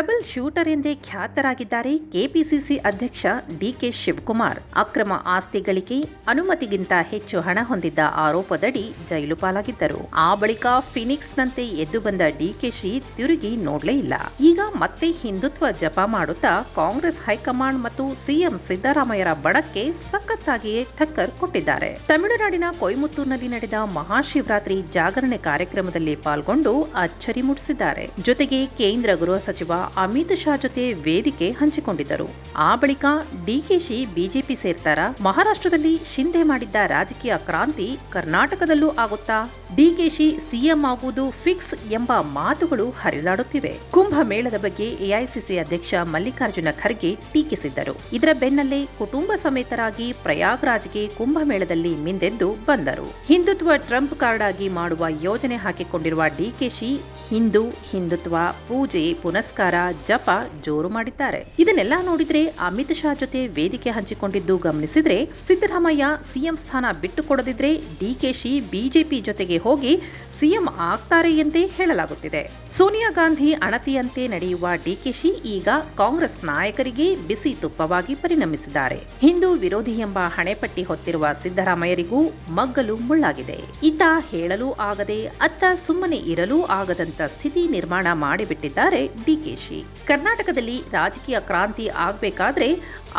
Trouble shooter ಎಂದೇ ಖ್ಯಾತರಾಗಿದ್ದಾರೆ KPCC ಅಧ್ಯಕ್ಷ ಡಿಕೆ ಶಿವಕುಮಾರ್. ಅಕ್ರಮ ಆಸ್ತಿ ಗಳಿಕೆ ಅನುಮತಿಗಿಂತ ಹೆಚ್ಚು ಹಣ ಹೊಂದಿದ್ದ ಆರೋಪದಡಿ ಜೈಲು ಪಾಲಾಗಿದ್ದರು. ಆ ಬಳಿಕ ಫಿನಿಕ್ಸ್ನಂತೆ ಎದ್ದು ಬಂದ ಡಿಕೆಶಿ ತಿರುಗಿ ನೋಡ್ಲೇ ಇಲ್ಲ. ಈಗ ಮತ್ತೆ ಹಿಂದುತ್ವ ಜಪ ಮಾಡುತ್ತಾ ಕಾಂಗ್ರೆಸ್ ಹೈಕಮಾಂಡ್ ಮತ್ತು ಸಿಎಂ ಸಿದ್ದರಾಮಯ್ಯರ ಬಡಕ್ಕೆ ಸಖತ್ತಾಗಿಯೇ ಠಕ್ಕರ್ ಕೊಟ್ಟಿದ್ದಾರೆ. ತಮಿಳುನಾಡಿನ ಕೊಯಮುತ್ತೂರಿನಲ್ಲಿ ನಡೆದ ಮಹಾಶಿವರಾತ್ರಿ ಜಾಗರಣೆ ಕಾರ್ಯಕ್ರಮದಲ್ಲಿ ಪಾಲ್ಗೊಂಡು ಅಚ್ಚರಿ ಮೂಡಿಸಿದ್ದಾರೆ. ಜೊತೆಗೆ ಕೇಂದ್ರ ಗೃಹ ಸಚಿವ ಅಮಿತ್ ಶಾ ಜೊತೆ ವೇದಿಕೆ ಹಂಚಿಕೊಂಡಿದ್ದರು. ಆ ಬಳಿಕ ಡಿಕೆಶಿ ಬಿಜೆಪಿ ಸೇರ್ತಾರ? ಮಹಾರಾಷ್ಟ್ರದಲ್ಲಿ ಶಿಂದೆ ಮಾಡಿದ್ದ ರಾಜಕೀಯ ಕ್ರಾಂತಿ ಕರ್ನಾಟಕದಲ್ಲೂ ಆಗುತ್ತಾ? ಡಿಕೆಶಿ ಸಿಎಂ ಆಗುವುದು ಫಿಕ್ಸ್ ಎಂಬ ಮಾತುಗಳು ಹರಿದಾಡುತ್ತಿವೆ. ಕುಂಭಮೇಳದ ಬಗ್ಗೆ ಎಐಸಿಸಿ ಅಧ್ಯಕ್ಷ ಮಲ್ಲಿಕಾರ್ಜುನ ಖರ್ಗೆ ಟೀಕಿಸಿದ್ದರು. ಇದರ ಬೆನ್ನಲ್ಲೇ ಕುಟುಂಬ ಸಮೇತರಾಗಿ ಪ್ರಯಾಗ್ರಾಜ್ಗೆ ಕುಂಭಮೇಳದಲ್ಲಿ ಮಿಂದೆದ್ದು ಬಂದರು. ಹಿಂದುತ್ವ ಟ್ರಂಪ್ ಕಾರ್ಡ್ ಆಗಿ ಮಾಡುವ ಯೋಜನೆ ಹಾಕಿಕೊಂಡಿರುವ ಡಿಕೆಶಿ ಹಿಂದೂ, ಹಿಂದುತ್ವ, ಪೂಜೆ, ಪುನಸ್ಕಾರ, ಜಪ ಜೋರು ಮಾಡಿದ್ದಾರೆ. ಇದನ್ನೆಲ್ಲ ನೋಡಿದ್ರೆ ಅಮಿತ್ ಶಾ ಜೊತೆ ವೇದಿಕೆ ಹಂಚಿಕೊಂಡಿದ್ದು ಗಮನಿಸಿದ್ರೆ ಸಿದ್ದರಾಮಯ್ಯ ಸಿಎಂ ಸ್ಥಾನ ಬಿಟ್ಟುಕೊಡದಿದ್ರೆ ಡಿಕೆಶಿ ಬಿಜೆಪಿ ಜೊತೆಗೆ ಹೋಗಿ ಸಿಎಂ ಆಗ್ತಾರೆ ಎಂದೇ ಹೇಳಲಾಗುತ್ತಿದೆ. ಸೋನಿಯಾ ಗಾಂಧಿ ಅಣತಿಯಂತೆ ನಡೆಯುವ ಡಿಕೆಶಿ ಈಗ ಕಾಂಗ್ರೆಸ್ ನಾಯಕರಿಗೆ ಬಿಸಿ ತುಪ್ಪವಾಗಿ ಪರಿಣಮಿಸಿದ್ದಾರೆ. ಹಿಂದೂ ವಿರೋಧಿ ಎಂಬ ಹಣೆಪಟ್ಟಿ ಹೊತ್ತಿರುವ ಸಿದ್ದರಾಮಯ್ಯರಿಗೂ ಮಗ್ಗಲು ಮುಳ್ಳಾಗಿದೆ. ಇತ್ತ ಹೇಳಲೂ ಆಗದೆ, ಅತ್ತ ಸುಮ್ಮನೆ ಇರಲೂ ಆಗದಂತ ಸ್ಥಿತಿ ನಿರ್ಮಾಣ ಮಾಡಿಬಿಟ್ಟಿದ್ದಾರೆ ಡಿಕೆಶಿ ಕರ್ನಾಟಕದಲ್ಲಿ ರಾಜಕೀಯ ಕ್ರಾಂತಿ ಆಗಬೇಕಾದ್ರೆ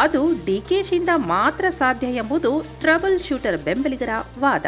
ಅದು ಡಿಕೆಶಿಯಿಂದ ಮಾತ್ರ ಸಾಧ್ಯ ಎಂಬುದು ಟ್ರಬಲ್ ಶೂಟರ್ ಬೆಂಬಲಿಗರ ವಾದ.